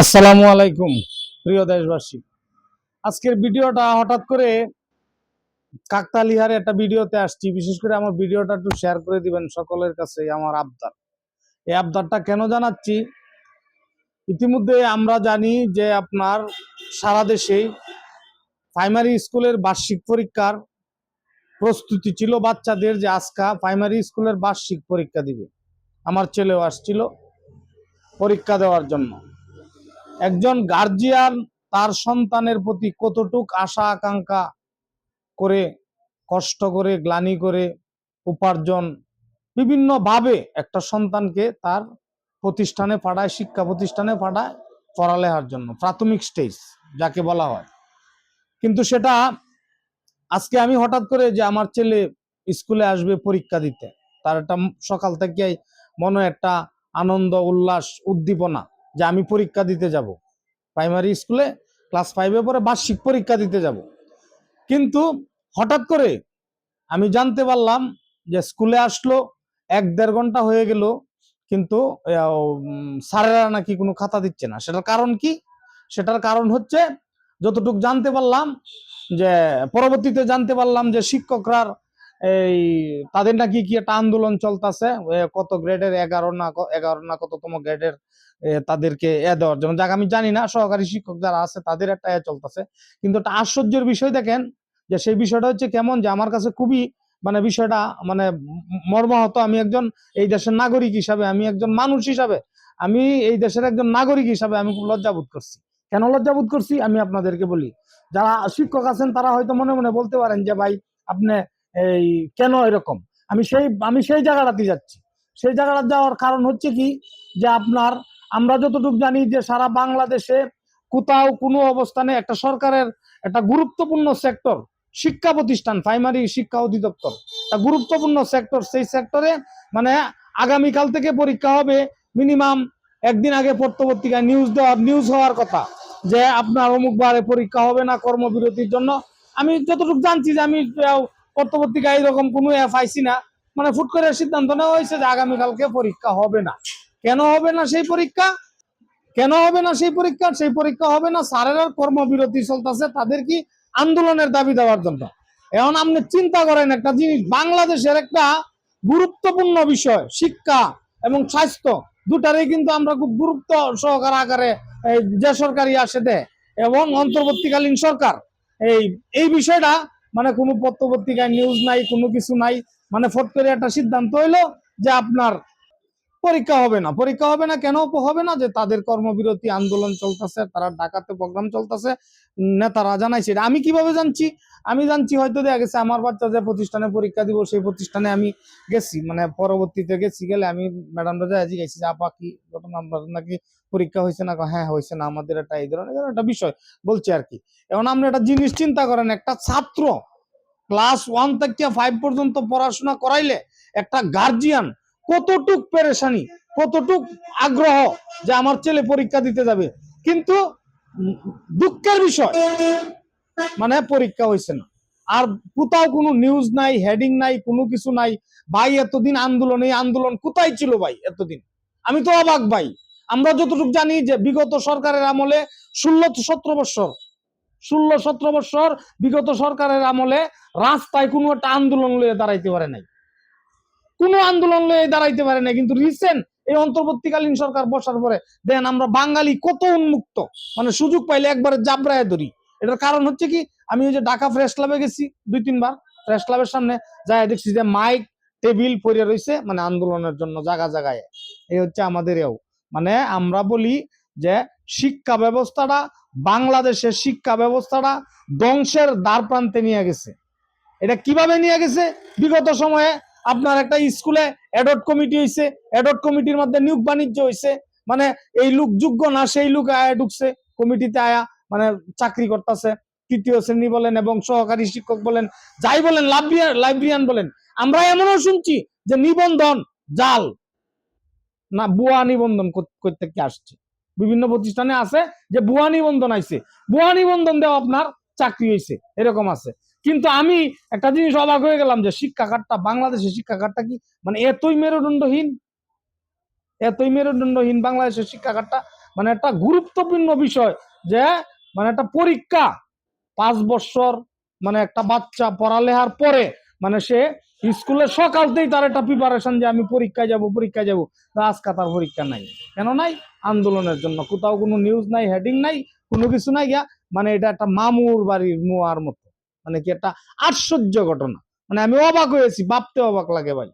আসসালামু আলাইকুম, প্রিয় দেশবাসী। আজকের ভিডিওটা হঠাৎ করে কাকতালিহারে একটা ভিডিওতে আসছি। বিশেষ করে আমার ভিডিওটা একটু শেয়ার করে দিবেন সকলের কাছে, আমার আবদার। এই আবদারটা কেন জানাচ্ছি? ইতিমধ্যে আমরা জানি যে আপনার সারা দেশেই প্রাইমারি স্কুলের বার্ষিক পরীক্ষার প্রস্তুতি ছিল বাচ্চাদের যে আজকা প্রাইমারি স্কুলের বার্ষিক পরীক্ষা দিবে। আমার ছেলেও আসছিল পরীক্ষা দেওয়ার জন্য। একজন গার্জিয়ান তার সন্তানের প্রতি কতটুক আশা, আকাঙ্ক্ষা করে, কষ্ট করে, গ্লানি করে উপার্জন বিভিন্ন ভাবে একটা সন্তানকে তার প্রতিষ্ঠানে পাঠায়, শিক্ষা প্রতিষ্ঠানে পাঠায় পড়ালেখার জন্য, প্রাথমিক স্টেজ যাকে বলা হয়। কিন্তু সেটা আজকে আমি হঠাৎ করে যে আমার ছেলে স্কুলে আসবে পরীক্ষা দিতে, তার একটা সকাল থেকে মনে একটা আনন্দ, উল্লাস, উদ্দীপনা যে আমি পরীক্ষা দিতে যাব। প্রাইমারি স্কুলে ক্লাস ফাইভে পরে বার্ষিক পরীক্ষা দিতে যাব। কিন্তু হঠাৎ করে আমি জানতে পারলাম যে স্কুলে আসলো, এক দেড় ঘণ্টা হয়ে গেল, কিন্তু স্যারেরা নাকি কোনো খাতা দিচ্ছে না। সেটার কারণ কি? সেটার কারণ হচ্ছে, যতটুকু জানতে পারলাম যে, পরবর্তীতে জানতে পারলাম যে শিক্ষকরা এই তাদের নাকি কি একটা আন্দোলন চলতেছে কত গ্রেডের এগারো না এগারো না কততম গ্রেডের তাদেরকে এ দেওয়ার জন্য। যাক, আমি জানি না, সহকারী শিক্ষক যারা আছে তাদের একটা এ চলতেছে। কিন্তু একটা আশ্চর্যের বিষয় দেখেন, যে সেই বিষয়টা হচ্ছে কেমন যে আমার কাছে খুবই মানে বিষয়টা মানে মর্মাহত। আমি একজন এই দেশের নাগরিক হিসাবে, আমি একজন মানুষ হিসাবে, আমি এই দেশের একজন নাগরিক হিসাবে আমি খুব লজ্জাবোধ করছি। কেন লজ্জাবোধ করছি? আমি আপনাদেরকে বলি, যারা শিক্ষক আছেন তারা হয়তো মনে মনে বলতে পারেন যে, ভাই, আপনি এই কেন এরকম? আমি সেই আমি সেই জায়গাটাতে যাচ্ছি। সেই জায়গাটা যাওয়ার কারণ হচ্ছে কি? যে আপনার, আমরা যতটুকু জানি যে সারা বাংলাদেশে কোথাও কোনো অবস্থানে একটা সরকারের একটা গুরুত্বপূর্ণ সেক্টর, শিক্ষা প্রতিষ্ঠান প্রাইমারি শিক্ষা অধিদপ্তর। একটা গুরুত্বপূর্ণ সেক্টর, সেই সেক্টরে মানে আগামীকাল থেকে পরীক্ষা হবে মিনিমাম একদিন আগে পত্রপত্রিকায় নিউজ দেওয়ার নিউজ হওয়ার কথা। যে আপনার অমুক বারে পরীক্ষা হবে না কর্মবিরতির জন্য। আমি যতটুকু জানছি যে আমি পত্রপত্রিকায় এরকম কোনো অ্যাপ আইছি না। মানে ফুট করে সিদ্ধান্ত নেওয়া হয়েছে যে আগামীকালকে পরীক্ষা হবে না। কেন হবে না সেই পরীক্ষা? কেন হবে না সেই পরীক্ষা? সেই পরীক্ষা হবে না স্যারেরা কর্মবিরতি চলতেছে তাদের কি আন্দোলনের দাবি দেওয়ার জন্য। এখন আপনি চিন্তা করেন একটা জিনিস, বাংলাদেশের একটা গুরুত্বপূর্ণ বিষয়, শিক্ষা এবং স্বাস্থ্য, দুটারই কিন্তু আমরা খুব গুরুত্ব সহকার আকারে যে সরকারি আসে দেয় এবং অন্তর্বর্তীকালীন সরকার। এই এই বিষয়টা মানে কোনো পত্রপত্রিকায় নিউজ নাই, কোনো কিছু নাই। মানে ফট করে একটা সিদ্ধান্ত হইল যে আপনার পরীক্ষা হবে না। পরীক্ষা হবে না কেন? হবে না যে তাদের কর্মবিরতি আন্দোলন চলতেছে, তারা ঢাকাতে প্রোগ্রাম চলতেছে, নেতারা জানাইছে এটা। আমি কীভাবে জানছি? আমি জানছি হয়তো দেখা গেছে আমার বাচ্চা যে প্রতিষ্ঠানে পরীক্ষা দিব, সেই প্রতিষ্ঠানে আমি গেছি মানে পরবর্তীতে গেছি গেলে আমি ম্যাডামরা যাই জিজ্ঞাসি যে, আপা, কি ঘটনা? নাকি পরীক্ষা হয়েছে না? হ্যাঁ হয়েছে না। আমাদের একটা এই ধরনের একটা বিষয়, বলছি আর কি। এখন আপনি একটা জিনিস চিন্তা করেন, একটা ছাত্র ক্লাস ওয়ান থেকে ফাইভ পর্যন্ত পড়াশোনা করাইলে একটা গার্জিয়ান কতটুক পেরেশানি, কতটুক আগ্রহ যে আমার ছেলে পরীক্ষা দিতে যাবে। কিন্তু দুঃখের বিষয় মানে পরীক্ষা হয়েছে না। আর কোথাও কোনো নিউজ নাই হেডিং নাই, কোনো কিছু নাই। ভাই, এতদিন আন্দোলন, এই আন্দোলন কোথায় ছিল ভাই এতদিন? আমি তো অবাক ভাই। আমরা যতটুকু জানি যে বিগত সরকারের আমলে ষোলো সতেরো বছর। ষোলো সতেরো বছর বিগত সরকারের আমলে রাস্তায় কোনো একটা আন্দোলন লয়ে দাঁড়াইতে পারে নাই। কোনো আন্দোলন লয়ে দাঁড়াইতে পারে নাই। কিন্তু রিসেন্ট এই অন্তর্বর্তীকালীন সরকার বসার পরে দেন আমরা বাঙালি কত উন্মুক্ত। মানে সুযোগ পাইলে একবারে জাবরায় ধরি। এটার কারণ হচ্ছে কি, আমি ওই যে ঢাকা প্রেস ক্লাবে গেছি দুই, তিনবার। প্রেস ক্লাবের সামনে যাই দেখছি যে মাইক, টেবিল পড়ে রয়েছে মানে আন্দোলনের জন্য জায়গা জায়গায় এই হচ্ছে আমাদের এও। মানে আমরা বলি যে শিক্ষা ব্যবস্থাটা, বাংলাদেশের শিক্ষা ব্যবস্থাটা ধ্বংসের দ্বার প্রান্তে নিয়ে গেছে। এটা কীভাবে নিয়ে গেছে? বিগত সময়ে আপনার একটা স্কুলে অ্যাডট কমিটি হয়েছে অ্যাডট কমিটির মধ্যে নিয়োগ বাণিজ্য হয়েছে মানে এই লোক যোগ্য না সেই লোক আয়া ঢুকছে কমিটিতে আয়া মানে চাকরি করতেছে, তৃতীয় শ্রেণি বলেন এবং সহকারী শিক্ষক বলেন, যাই বলেন, লাইব্রেরিয়ান বলেন, আমরা এমনও শুনছি যে নিবন্ধন, জাল, না, বুয়া নিবন্ধন করতে কি আসছে? বিভিন্ন প্রতিষ্ঠানে আছে যে বুয়া নিবন্ধন আইছে, বুয়া নিবন্ধন দেওয়া আপনার চাকরি হয়েছে এরকম আছে। কিন্তু আমি একটা জিনিস অবাক হয়ে গেলাম যে শিক্ষা কার্ডটা বাংলাদেশের শিক্ষা কার্ডটা কি? মানে এতই মেরুদণ্ডহীন এতই মেরুদণ্ডহীন বাংলাদেশের শিক্ষা কার্ডটা মানে একটা গুরুত্বপূর্ণ বিষয় যে মানে একটা পরীক্ষা, পাঁচ বছর মানে একটা বাচ্চা পড়ালেখার পরে মানে সে স্কুলে সকালতেই তার একটা প্রিপারেশন যে আমি পরীক্ষায় যাব পরীক্ষায় যাব আজকে তার পরীক্ষা নাই। কেন নাই? আন্দোলনের জন্য। কোথাও কোনো নিউজ নাই হেডিং নাই, কোনো কিছু নাই গিয়া মানে এটা একটা মামুর বাড়ির মোয়ার মতো। মানে কি একটা আশ্চর্য ঘটনা। মানে আমি অবাক হয়েছি ভাবতে অবাক লাগে ভাই।